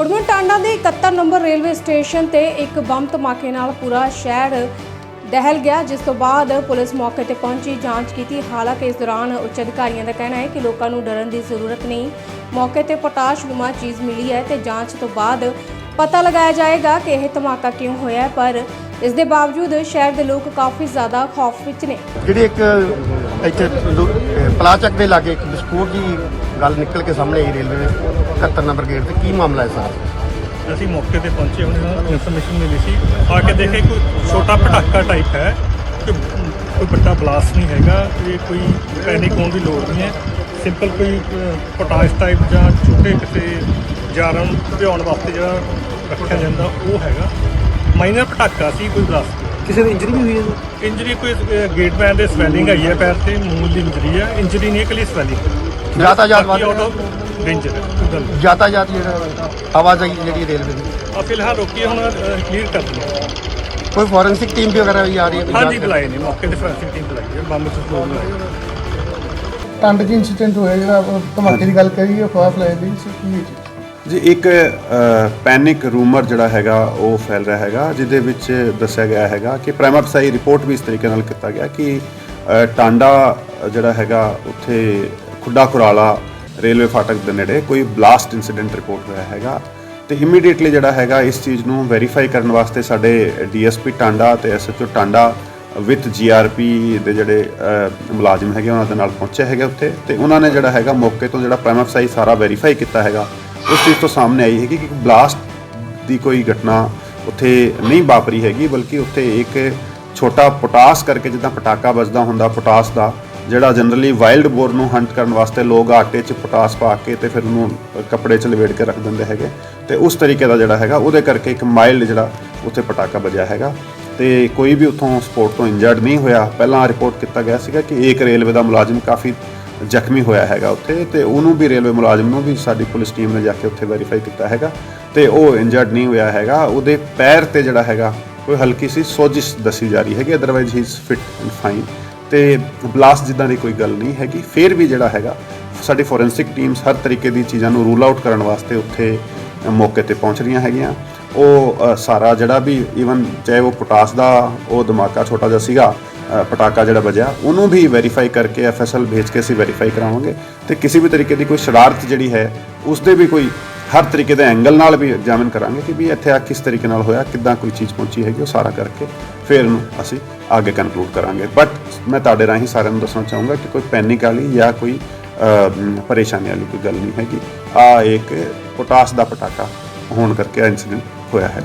ਉੜਮਣ ਟਾਂਡਾ ਦੇ 71 number railway station ਤੇ ਇੱਕ ਬੰਬ ਧਮਾਕੇ ਨਾਲ ਪੂਰਾ ਸ਼ਹਿਰ ਦਹਿਲ ਗਿਆ, ਜਿਸ ਤੋਂ ਬਾਅਦ ਪੁਲਿਸ ਮੌਕੇ ਤੇ ਪਹੁੰਚੀ, ਜਾਂਚ ਕੀਤੀ। ਹਾਲਾਂਕਿ ਇਸ ਦੌਰਾਨ ਉੱਚ ਅਧਿਕਾਰੀਆਂ ਦਾ ਕਹਿਣਾ ਹੈ ਕਿ ਲੋਕਾਂ ਨੂੰ ਡਰਨ ਦੀ ਜ਼ਰੂਰਤ ਨਹੀਂ। ਮੌਕੇ ਤੇ ਪੋਟਾਸ਼ ਚੀਜ਼ ਮਿਲੀ ਹੈ ਤੇ ਜਾਂਚ ਤੋਂ ਬਾਅਦ ਪਤਾ ਲਗਾਇਆ ਜਾਏਗਾ ਕਿ ਇਹ ਧਮਾਕਾ ਕਿਉਂ ਹੋਇਆ ਪਰ ਇਸ ਦੇ ਬਾਵਜੂਦ ਸ਼ਹਿਰ ਦੇ ਲੋਕ ਕਾਫੀ ਜ਼ਿਆਦਾ ਖੌਫ ਵਿੱਚ ਨੇ। ਜਿਹੜੀ ਇੱਕ, ਇੱਥੇ ਲੋ- ਦੇ ਲਾਗੇ ਇੱਕ ਵਿਸਫੋਟ ਦੀ ਗੱਲ ਨਿਕਲ ਕੇ ਸਾਹਮਣੇ ਆਈ ਰੇਲਵੇ 71 ਨੰਬਰ ਗੇਟ ਤੇ ਕੀ ਮਾਮਲਾ ਹੈ ਸਰ ਅਸੀਂ ਮੌਕੇ ਤੇ ਪਹੁੰਚੇ ਉਹਨਾਂ ਨੂੰ ਇਨਫੋਰਮੇਸ਼ਨ ਮਿਲੀ ਸੀ। ਆ ਕੇ ਦੇਖੇ ਕੋਈ ਛੋਟਾ ਪਟਾਕਾ ਟਾਈਪ ਹੈ ਕਿ ਕੋਈ ਵੱਡਾ ਬਲਾਸਟ ਨਹੀਂ ਹੈਗਾ ਇਹ ਕੋਈ ਪੈਨਿਕ ਹੋਣ ਦੀ ਲੋੜ ਨਹੀਂ ਹੈ। ਸਿੰਪਲ ਕੋਈ ਪੋਟਾਸ਼ ਟਾਈਪ ਜਾਂ ਛੋਟੇ ਕਿਸੇ ਜਾਰਾਂ ਨੂੰ ਭਿਉਣ ਵਾਸਤੇ ਜਿਹੜਾ ਰੱਖਿਆ ਜਾਂਦਾ ਉਹ ਹੈਗਾ। ਮਾਈਨਰ ਪਟਾਕਾ ਸੀ ਕੋਈ ਬਲਾਸਟ ਕਿਸੇ ਦੀ ਇੰਜਰੀ ਵੀ ਹੋਈ ਹੈ ਜੀ? ਇੰਜਰੀ ਕੋਈ ਗੇਟ ਮੈਨ ਦੇ ਸਵੈਲਿੰਗ ਆਈ ਹੈ ਪੈਰ ਤੇ ਮੂਲ ਦੀ ਇੰਜਰੀ ਹੈ। ਇੰਜਰੀ ਨਹੀਂ ਇਕੱਲੀ ਸਵੈਲਿੰਗ ਵੱਧ ਆਊਟ ਆਫ ਡੇਂਜਰ ਹੈ। ਯਾਤਾਯਾਤ ਜਿਹੜਾ ਆਵਾਜਾਈ ਜਿਹੜੀ ਰੇਲਵੇ ਦੀ ਆ ਫਿਲਹਾਲ ਰੋਕੀ ਹੁਣ ਕਲੀਅਰ ਕਰ ਦਿੰਦੇ ਕੋਈ ਫੋਰੈਂਸਿਕ ਟੀਮ ਵੀ ਵਗੈਰਾ ਵੀ ਆ ਰਹੀ ਹੈ ਹਾਂਜੀ? ਬੁਲਾਏ ਨੇ ਮੌਕੇ ਤੇ ਫੋਰੈਂਸਿਕ ਟੀਮ ਬੁਲਾਈ ਹੈ ਬੰਬ ਤੋਂ ਬੁਲਾਏ ਟੰਡ ਜੀ ਇੰਸੀਡੈਂਟ ਹੋਇਆ ਜਿਹੜਾ ਧਮਾਕੇ ਦੀ ਗੱਲ ਕਰੀ ਉਹ ਖਵਾਫ ਲੈ ਦੀ ਸੀ ਕੀ ਜੀ ਜੀ ਇੱਕ ਪੈਨਿਕ ਰੂਮਰ ਜਿਹੜਾ ਹੈਗਾ ਉਹ ਫੈਲ ਰਿਹਾ ਹੈਗਾ ਜਿਹਦੇ ਵਿੱਚ ਦੱਸਿਆ ਗਿਆ ਹੈਗਾ ਕਿ ਪ੍ਰਾਈਮਰਸਾਈ ਰਿਪੋਰਟ ਵੀ ਇਸ ਤਰੀਕੇ ਨਾਲ ਕੀਤਾ ਗਿਆ ਕਿ ਟਾਂਡਾ ਜਿਹੜਾ ਹੈਗਾ ਉੱਥੇ ਖੁੱਡਾ ਕੁਰਾਲਾ ਰੇਲਵੇ ਫਾਟਕ ਦੇ ਨੇੜੇ ਕੋਈ ਬਲਾਸਟ ਇਨਸੀਡੈਂਟ ਰਿਪੋਰਟ ਹੋਇਆ ਹੈਗਾ। ਤੇ ਇਮੀਡੀਏਟਲੀ ਜਿਹੜਾ ਹੈਗਾ, ਇਸ ਚੀਜ਼ ਨੂੰ ਵੈਰੀਫਾਈ ਕਰਨ ਵਾਸਤੇ ਸਾਡੇ ਡੀਐਸਪੀ ਟਾਂਡਾ ਤੇ ਐਸਐਚਓ ਟਾਂਡਾ ਵਿਦ ਜੀਆਰਪੀ ਦੇ ਜਿਹੜੇ ਮੁਲਾਜ਼ਮ ਹੈਗੇ, ਉਹਨਾਂ ਦੇ ਨਾਲ ਪਹੁੰਚੇ ਹੈਗੇ ਉੱਥੇ। ਤੇ ਉਹਨਾਂ ਨੇ ਜਿਹੜਾ ਹੈਗਾ, ਮੌਕੇ ਤੋਂ ਜਿਹੜਾ ਪ੍ਰਾਈਮਰਸਾਈ ਸਾਰਾ ਵੈਰੀਫਾਈ ਕੀਤਾ ਹੈਗਾ। ਉਸ ਚੀਜ਼ ਤੋਂ ਸਾਹਮਣੇ ਆਈ ਹੈਗੀ ਕਿ ਬਲਾਸਟ ਦੀ ਕੋਈ ਘਟਨਾ ਉੱਥੇ ਨਹੀਂ ਵਾਪਰੀ ਹੈਗੀ, ਬਲਕਿ ਉੱਥੇ ਇੱਕ ਛੋਟਾ ਪੋਟਾਸ ਕਰਕੇ ਜਿੱਦਾਂ ਪਟਾਕਾ ਵੱਜਦਾ ਹੁੰਦਾ, ਪੋਟਾਸ ਦਾ ਜਿਹੜਾ ਜਨਰਲੀ ਵਾਈਲਡ ਬੋਰ ਨੂੰ ਹੰਟ ਕਰਨ ਵਾਸਤੇ ਲੋਕ ਆਟੇ 'ਚ ਪੋਟਾਸ ਪਾ ਕੇ ਤੇ ਫਿਰ ਉਹਨੂੰ ਕੱਪੜੇ 'ਚ ਲਵੇੜ ਕੇ ਰੱਖ ਦਿੰਦੇ ਹੈਗੇ। ਤੇ ਉਸ ਤਰੀਕੇ ਦਾ ਜਿਹੜਾ ਹੈਗਾ, ਉਹਦੇ ਕਰਕੇ ਇੱਕ ਮਾਈਲਡ ਜਿਹੜਾ ਉੱਥੇ ਪਟਾਕਾ ਵੱਜਿਆ ਹੈਗਾ। ਤੇ ਕੋਈ ਵੀ ਉੱਥੋਂ ਸਪੋਰਟ ਤੋਂ ਇੰਜਰਡ ਨਹੀਂ ਹੋਇਆ। ਪਹਿਲਾਂ ਰਿਪੋਰਟ ਕੀਤਾ ਗਿਆ ਸੀਗਾ ਕਿ ਇੱਕ ਰੇਲਵੇ ਦਾ ਮੁਲਾਜ਼ਮ ਕਾਫੀ ਜ਼ਖਮੀ ਹੋਇਆ ਹੈਗਾ ਉੱਥੇ ਤੇ ਉਹਨੂੰ ਵੀ ਰੇਲਵੇ ਮੁਲਾਜ਼ਮ ਨੂੰ ਵੀ ਸਾਡੀ ਪੁਲਿਸ ਟੀਮ ਨੇ ਜਾ ਕੇ ਉੱਥੇ ਵੈਰੀਫਾਈ ਕੀਤਾ ਹੈਗਾ। ਤੇ ਉਹ ਇੰਜਰਡ ਨਹੀਂ ਹੋਇਆ ਹੈਗਾ। ਉਹਦੇ ਪੈਰ ਤੇ ਜਿਹੜਾ ਹੈਗਾ, ਕੋਈ ਹਲਕੀ ਸੀ ਸੋਜਿਸ਼ ਦੱਸੀ ਜਾ ਰਹੀ ਹੈਗੀ otherwise he is fit and fine ਤੇ ਬਲਾਸਟ ਜਿੱਦਾਂ ਦੀ ਕੋਈ ਗੱਲ ਨਹੀਂ ਹੈਗੀ। ਫਿਰ ਵੀ ਜਿਹੜਾ ਹੈਗਾ, ਸਾਡੀ ਫੋਰੈਂਸਿਕ ਟੀਮਸ ਹਰ ਤਰੀਕੇ ਦੀ ਚੀਜ਼ਾਂ ਨੂੰ ਰੂਲ ਆਊਟ ਕਰਨ ਵਾਸਤੇ ਉੱਥੇ ਮੌਕੇ ਤੇ ਪਹੁੰਚ ਰਹੀਆਂ ਹੈਗੀਆਂ। ਉਹ ਸਾਰਾ ਜਿਹੜਾ ਵੀ ਈਵਨ ਚਾਹੇ ਉਹ ਪੋਟਾਸ ਦਾ ਉਹ ਧਮਾਕਾ ਛੋਟਾ ਜਿਹਾ ਸੀਗਾ ਪਟਾਕਾ ਜਿਹੜਾ ਵੱਜਿਆ, ਉਹਨੂੰ ਵੀ ਵੈਰੀਫਾਈ ਕਰਕੇ ਐਫਐਸਐਲ ਭੇਜ ਕੇ ਅਸੀਂ ਵੈਰੀਫਾਈ ਕਰਾਵਾਂਗੇ। ਤੇ ਕਿਸੇ ਵੀ ਤਰੀਕੇ ਦੀ ਕੋਈ ਸ਼ਰਾਰਤ ਜਿਹੜੀ ਹੈ ਉਸ ਦੇ ਵੀ ਕੋਈ ਹਰ ਤਰੀਕੇ ਦੇ ਐਂਗਲ ਨਾਲ ਵੀ ਐਗਜ਼ਾਮਿਨ ਕਰਾਂਗੇ ਕਿ ਵੀ ਇੱਥੇ ਆ ਕਿਸ ਤਰੀਕੇ ਨਾਲ ਹੋਇਆ, ਕਿੱਦਾਂ ਕੋਈ ਚੀਜ਼ ਪਹੁੰਚੀ ਹੈਗੀ, ਉਹ ਸਾਰਾ ਕਰਕੇ ਫਿਰ ਇਹਨੂੰ ਅਸੀਂ ਅੱਗੇ ਕਨਕਲੂਡ ਕਰਾਂਗੇ। ਬਟ ਮੈਂ ਤੁਹਾਡੇ ਰਾਹੀਂ ਸਾਰਿਆਂ ਨੂੰ ਦੱਸਣਾ ਚਾਹੂੰਗਾ ਕਿ ਕੋਈ ਪੈਨਿਕ ਵਾਲੀ ਜਾਂ ਕੋਈ ਪਰੇਸ਼ਾਨੀ ਵਾਲੀ ਕੋਈ ਗੱਲ ਨਹੀਂ ਹੈਗੀ। ਆ ਇੱਕ ਪੋਟਾਸ ਦਾ ਪਟਾਕਾ ਹੋਣ ਕਰਕੇ ਇੰਸੀਡੈਂਟ ਹੋਇਆ ਹੈ।